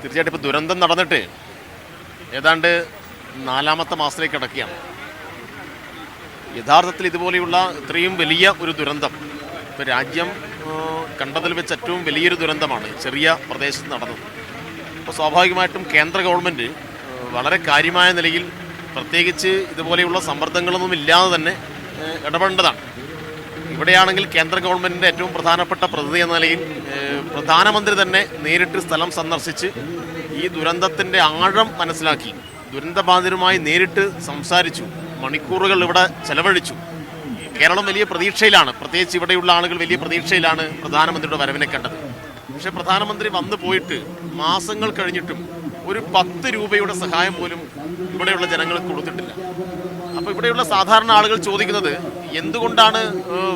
തീർച്ചയായിട്ടും ഇപ്പോൾ ദുരന്തം നടന്നിട്ട് ഏതാണ്ട് നാലാമത്തെ മാസത്തിലേക്ക് കിടക്കുകയാണ്. യഥാർത്ഥത്തിൽ ഇതുപോലെയുള്ള ഇത്രയും വലിയ ഒരു ദുരന്തം ഇപ്പോൾ രാജ്യം കണ്ടതിൽ വെച്ച് ഏറ്റവും വലിയൊരു ദുരന്തമാണ് ചെറിയ പ്രദേശത്ത് നടന്നത്. അപ്പോൾ സ്വാഭാവികമായിട്ടും കേന്ദ്ര ഗവൺമെന്റ് വളരെ കാര്യമായ നിലയിൽ പ്രത്യേകിച്ച് ഇതുപോലെയുള്ള സമ്മർദ്ദങ്ങളൊന്നും ഇല്ലാതെ തന്നെ ഇടപെടേണ്ടതാണ്. ഇവിടെയാണെങ്കിൽ കേന്ദ്ര ഗവൺമെന്റിന്റെ ഏറ്റവും പ്രധാനപ്പെട്ട പ്രതിനിധി എന്ന നിലയിൽ പ്രധാനമന്ത്രി തന്നെ നേരിട്ട് സ്ഥലം സന്ദർശിച്ച് ഈ ദുരന്തത്തിന്റെ ആഴം മനസ്സിലാക്കി ദുരന്തബാധിതരുമായി നേരിട്ട് സംസാരിച്ചു മണിക്കൂറുകൾ ഇവിടെ ചെലവഴിച്ചു. കേരളം വലിയ പ്രതീക്ഷയിലാണ് പ്രത്യേകിച്ച് ഇവിടെയുള്ള ആളുകൾ വലിയ പ്രതീക്ഷയിലാണ് പ്രധാനമന്ത്രിയുടെ വരവിനെ കണ്ടത്. പക്ഷേ പ്രധാനമന്ത്രി വന്നു പോയിട്ട് മാസങ്ങൾ കഴിഞ്ഞിട്ടും ഒരു പത്ത് രൂപയുടെ സഹായം പോലും ഇവിടെയുള്ള ജനങ്ങൾക്ക് കൊടുത്തിട്ടില്ല. അപ്പോൾ ഇവിടെയുള്ള സാധാരണ ആളുകൾ ചോദിക്കുന്നത് എന്തുകൊണ്ടാണ്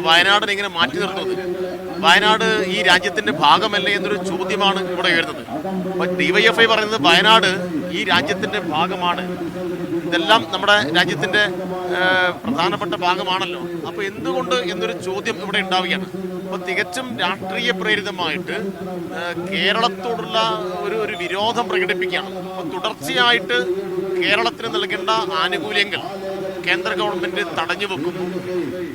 വയനാട് വയനാടിനെ ഇങ്ങനെ മാറ്റി നിർത്തുന്നത്? വയനാട് ഈ രാജ്യത്തിന്റെ ഭാഗമല്ലേ എന്നൊരു ചോദ്യമാണ് ഇവിടെ ഉയരുന്നത്. അപ്പൊ ഡിവൈഎഫ്ഐ പറയുന്നത് വയനാട് ഈ രാജ്യത്തിന്റെ ഭാഗമാണ്. ഇതെല്ലാം നമ്മുടെ രാജ്യത്തിന്റെ പ്രധാനപ്പെട്ട ഭാഗമാണല്ലോ. അപ്പൊ എന്തുകൊണ്ട് എന്നൊരു ചോദ്യം ഇവിടെ ഉണ്ടാവുകയാണ്. അപ്പൊ തികച്ചും രാഷ്ട്രീയ പ്രേരിതമായിട്ട് കേരളത്തോടുള്ള ഒരു ഒരു വിരോധം പ്രകടിപ്പിക്കുകയാണ്. അപ്പൊ തുടർച്ചയായിട്ട് കേരളത്തിന് നൽകേണ്ട ആനുകൂല്യങ്ങൾ കേന്ദ്ര ഗവൺമെന്റ് തടഞ്ഞു വെക്കുന്നു.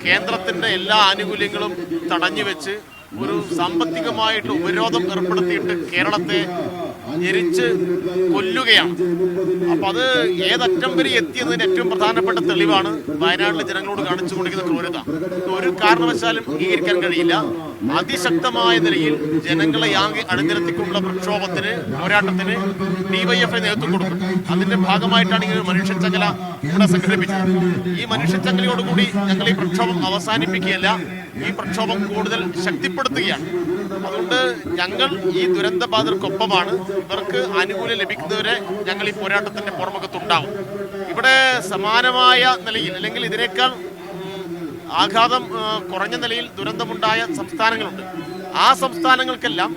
കേന്ദ്രത്തിന്റെ എല്ലാ ആനുകൂല്യങ്ങളും തടഞ്ഞു വെച്ച് ഒരു സാമ്പത്തികമായിട്ട് ഉപരോധം ഏർപ്പെടുത്തിയിട്ട് കേരളത്തെ ഞെരിച്ച് കൊല്ലുകയാണ്. അപ്പൊ അത് ഏതറ്റം വരെ എത്തിയതിന് ഏറ്റവും പ്രധാനപ്പെട്ട തെളിവാണ് വയനാട്ടിലെ ജനങ്ങളോട് കാണിച്ചു കൊടുക്കുന്ന ക്രൂരത ഒരു കാരണവശാലും അംഗീകരിക്കാൻ കഴിയില്ല. അതിശക്തമായ നിലയിൽ ജനങ്ങളെ യാങ്ങി അണിനിരത്തിക്കൊണ്ടുള്ള പ്രക്ഷോഭത്തിന് പോരാട്ടത്തിന് ഡിവൈഎഫ്ഐ നേതൃത്വം കൊടുക്കും. അതിന്റെ ഭാഗമായിട്ടാണ് ഈ മനുഷ്യച്ചങ്ങല ഇവിടെ സംഘടിപ്പിച്ചത്. ഈ മനുഷ്യച്ചങ്ങലയോടുകൂടി ഞങ്ങൾ ഈ പ്രക്ഷോഭം അവസാനിപ്പിക്കുകയല്ല ഈ പ്രക്ഷോഭം കൂടുതൽ ശക്തിപ്പെടുത്തുകയാണ്. അതുകൊണ്ട് ഞങ്ങൾ ഈ ദുരന്തബാധിതർക്കൊപ്പമാണ്. ഇവർക്ക് ആനുകൂല്യം ലഭിക്കുന്നവരെ ഞങ്ങൾ ഈ പോരാട്ടത്തിന്റെ പുറമുഖത്തുണ്ടാവും ഇവിടെ സമാനമായ നിലയിൽ അല്ലെങ്കിൽ ഇതിനേക്കാൾ ആഘാതം കുറഞ്ഞ നിലയിൽ ദുരന്തമുണ്ടായ സംസ്ഥാനങ്ങളുണ്ട്. ആ സംസ്ഥാനങ്ങൾക്കെല്ലാം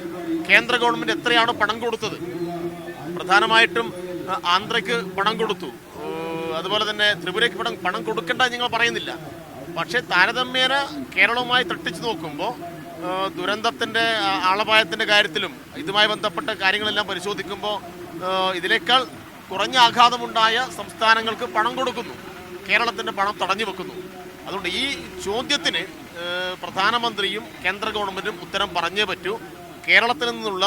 കേന്ദ്ര ഗവൺമെന്റ് എത്രയാണോ പണം കൊടുത്തത്? പ്രധാനമായിട്ടും ആന്ധ്രയ്ക്ക് പണം കൊടുത്തു. അതുപോലെ തന്നെ ത്രിപുരയ്ക്ക് പണം പണം കൊടുക്കേണ്ട ഞങ്ങൾ പറയുന്നില്ല. പക്ഷേ താരതമ്യേന കേരളവുമായി തട്ടിച്ചു നോക്കുമ്പോൾ ദുരന്തത്തിന്റെ ആളപായത്തിന്റെ കാര്യത്തിലും ഇതുമായി ബന്ധപ്പെട്ട കാര്യങ്ങളെല്ലാം പരിശോധിക്കുമ്പോൾ ഇതിനേക്കാൾ കുറഞ്ഞ ആഘാതമുണ്ടായ സംസ്ഥാനങ്ങൾക്ക് പണം കൊടുക്കുന്നു. കേരളത്തിന്റെ പണം തടഞ്ഞു വെക്കുന്നു. അതുകൊണ്ട് ഈ ചോദ്യത്തിന് പ്രധാനമന്ത്രിയും കേന്ദ്ര ഗവൺമെന്റും ഉത്തരം പറഞ്ഞേ പറ്റൂ. കേരളത്തിൽ നിന്നുള്ള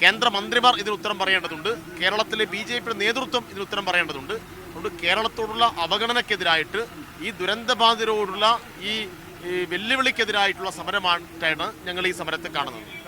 കേന്ദ്രമന്ത്രിമാർ ഇതിന് ഉത്തരം പറയേണ്ടതുണ്ട്. കേരളത്തിലെ ബി ജെ പിയുടെ നേതൃത്വം ഇതിന് ഉത്തരം പറയേണ്ടതുണ്ട്. അതുകൊണ്ട് കേരളത്തോടുള്ള അവഗണനക്കെതിരായിട്ട് ഈ ദുരന്തബാധിതരോടുള്ള ഈ വെല്ലുവിളിക്കെതിരായിട്ടുള്ള സമരമായിട്ടാണ് ഞങ്ങൾ ഈ സമരത്തെ കാണുന്നത്.